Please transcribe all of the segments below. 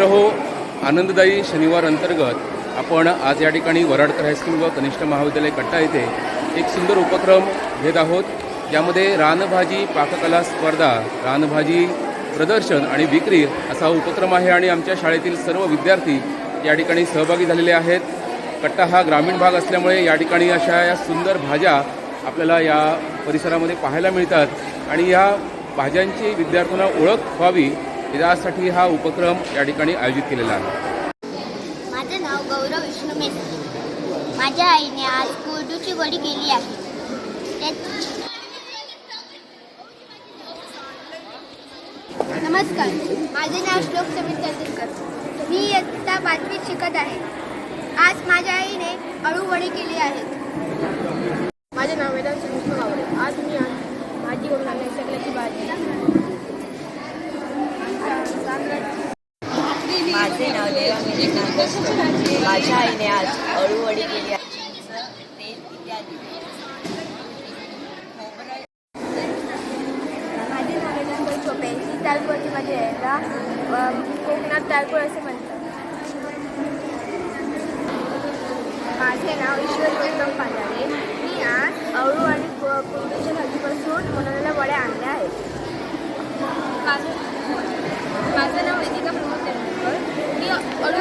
मित्र हो आनंददायी शनिवार अंतर्गत आपण आज या ठिकाणी वराडकर हायस्कूल व कनिष्ठ महाविद्यालय कट्टा येथे एक सुंदर उपक्रम घेत आहोत. यामध्ये रानभाजी पाककला स्पर्धा रानभाजी प्रदर्शन आणि विक्री असा उपक्रम आहे आणि आमच्या शाळेतील सर्व विद्यार्थी या ठिकाणी सहभागी झालेले आहेत. कट्टा हा ग्रामीण भाग असल्यामुळे या ठिकाणी अशा या सुंदर भाज्या आपल्याला या परिसरामध्ये पाहायला मिळतात आणि या भाज्यांची विद्यार्थ्यांना ओळख व्हावी यासाठी हा उपक्रम या ठिकाणी आयोजित केलेला आहे. माझं नाव गौरव विष्णू मेस्त्री माझ्या आईने आज कोरडूची वडी केली आहे. नमस्कार माझे नाव श्लोक समित तेंडुलकर. मी इयत्ता पाचवीत शिकत आहे. आज माझ्या आईने अळूवडी केली आहे. माझे नाव वेदांत विष्णू गावडे. आज मी करून आणली सगळ्याची भाजी माझे नाव देवांगी नागेश्वर माझ्या आईने आज अळूवडी केली आहे. तेल इत्यादी माझे नाव चोपे ही आहे कोकणात तालपूर असे म्हणतात. माझे नाव ईश्वर गौतम पांढरे मी आज अळू आणि को- कोंबडीच्या भाजीपासून बनवलेल्या वड्या आणल्या आहेत. माझं माझं नाव वेदिका प्रमोद तेंडुलकर. मी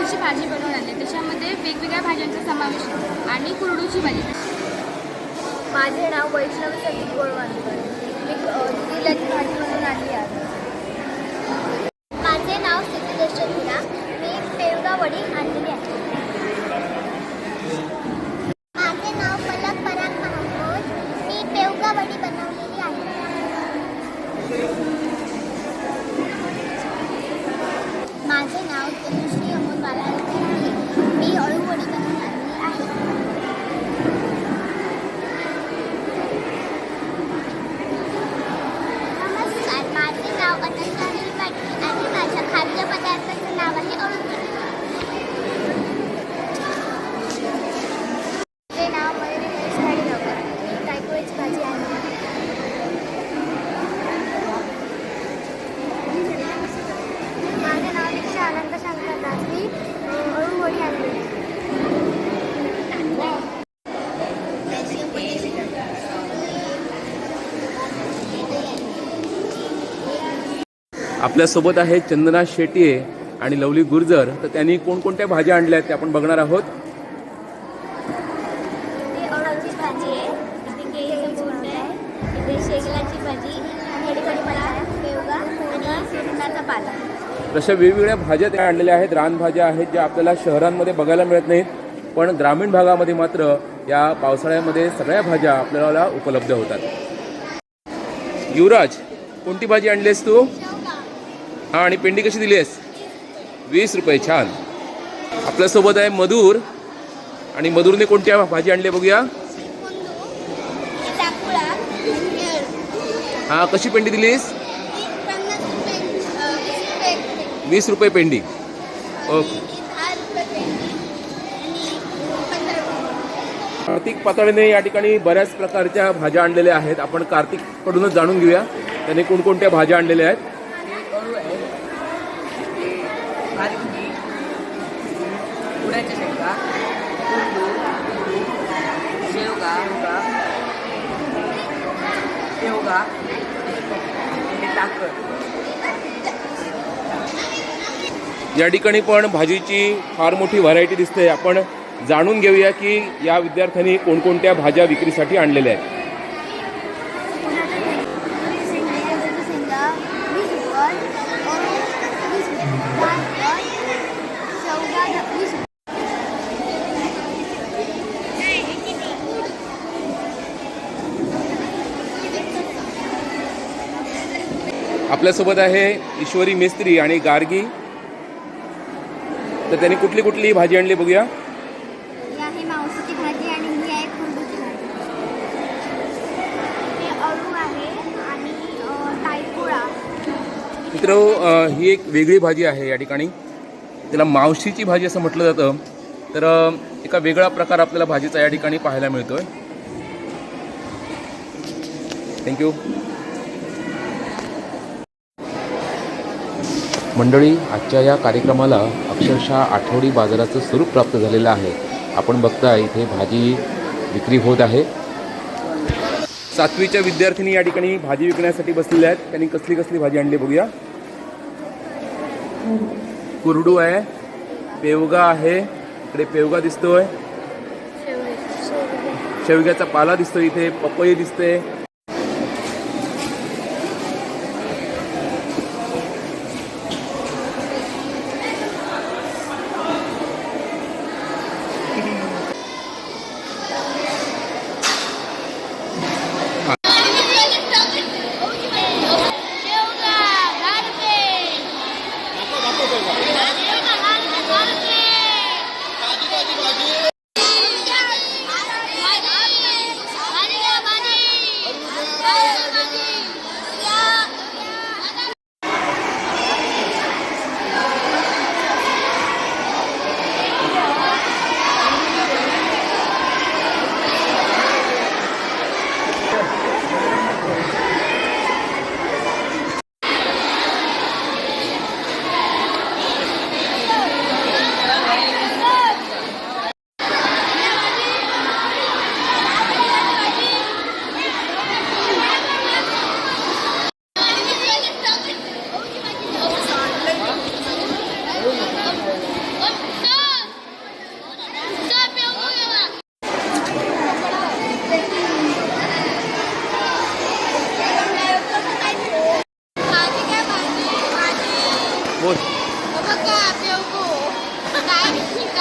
अळूची भाजी बनवून आणली. त्याच्यामध्ये वेगवेगळ्या भाज्यांचा समावेश आहे आणि कुरडूची भाजी. माझे नाव वैष्णव संदीप गोळवानकर मी दिल्याची भाजी बनवून आणली आहे. माझे नाव सिद्धेश्वर मीना मी पेवगा वडी आणलेली आहे माझे नाव पलक पराग महामोज मी पेवगा वडी बनवलेली आहे माझे नाव तनुश्री अमोल बालालकर आहे मी अळूवडी बनवून आणली आहे नमस्कार माझे नाव अनंत अनिल पाटील आणि माझ्या खाद्यपदार्थाचं नाव आहे अळूवडी माझे नाव मयुरी महेश खाडीनगर मी टायकोळीची भाजी आणली माझे नाव दीक्षा आनंद शंकर दास मी अळूवडी आणली आपल्यासोबत आहे चंदना शेटिये आणि लवली गुर्जर. तर त्यांनी कोणकोणत्या भाज्या आणल्या आहेत ते आपण बघणार आहोत. तशा वेगवेगळ्या भाज्या त्या आणलेल्या आहेत. रानभाज्या आहेत ज्या आपल्याला शहरांमध्ये बघायला मिळत नाहीत. पण ग्रामीण भागामध्ये मात्र या पावसाळ्यामध्ये सगळ्या भाज्या आपल्याला उपलब्ध होतात. युवराज कोणती भाजी आणलीस तू? हां आणि पेंडी कशी दिली आहेस? वीस रुपये छान. आपल्यासोबत आहे मधुर. आणि मधुरने कोणत्या भाजी आणली बघूया? हां कशी पेंडी दिलीस? वीस रुपये पेंडी. ओके. कार्तिक पातळीने या ठिकाणी बऱ्याच प्रकारच्या भाज्या आणलेल्या आहेत. आपण कार्तिककडूनच जाणून घेऊया. त्याने कोणकोणत्या भाज्या आणलेल्या आहेत ते अळू आहे ते भाजी उड्याच्या शेंगा कुंडू शेवगा शेवगा या ठिकाणी पण भाजीची फार मोठी व्हरायटी दिसते. आपण जाणून घेऊया की या विद्यार्थ्यांनी कोणकोणत्या भाज्या विक्रीसाठी आणलेल्या आहेत शेंगा वीस रुपये वीस रुपये शेवगा वीस आपल्यासोबत आहे ईश्वरी मेस्त्री आणि गार्गी. तर त्यांनी कुठली कुठली भाजी आणली बघूया. मित्र ही एक वेगळी भाजी आहे या ठिकाणी. त्याला मावशीची भाजी असं म्हटलं जातं. तर एका वेगळा प्रकार आपल्याला भाजीचा या ठिकाणी पाहायला मिळतोय. थँक्यू मंडळी आजच्या या कार्यक्रमाला अक्षरशः आठवडी बाजाराचं स्वरूप प्राप्त झालेलं आहे. आपण बघता इथे भाजी विक्री होत आहे. सातवीच्या विद्यार्थिनी या ठिकाणी भाजी विकण्यासाठी बसलेल्या आहेत. त्यांनी कसली कसली भाजी आणली बघूया. कुरडू आहे पेवगा आहे इकडे पेवगा दिसतोय. शेवग्याचा पाला दिसतोय इथे पपई दिसते.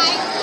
Bye.